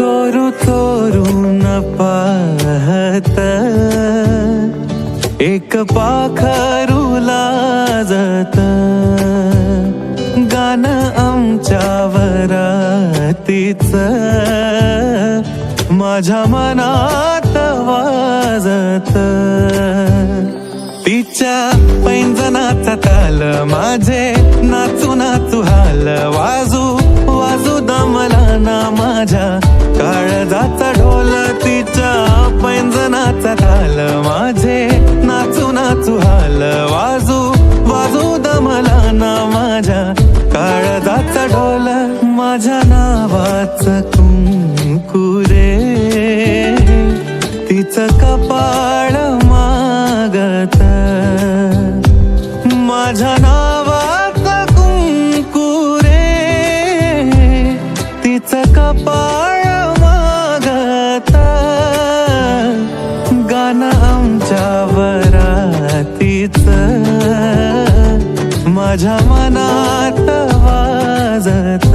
चोरू चोरून पाहत. एक पाखरूला जात. गाणं आमच्या वरातीच माझ्या मनात वाजत. तिच्या पैंजनाचा ताल माझे नाचू नाचू हाल. वाजू वाजू दमला ना माझ्या पैंजनाचा ताल माझे. नाचू नाचू हाल वाजू वाजू दमला ना माझ्या. काळजाचा ढोल माझ्या नावाच कुंकुरे तिचं कपाळ मागत माझ्या नावाच कुंकुरे तिचं कपाळ आमच्या वरातीच माझ्या मनात वाजत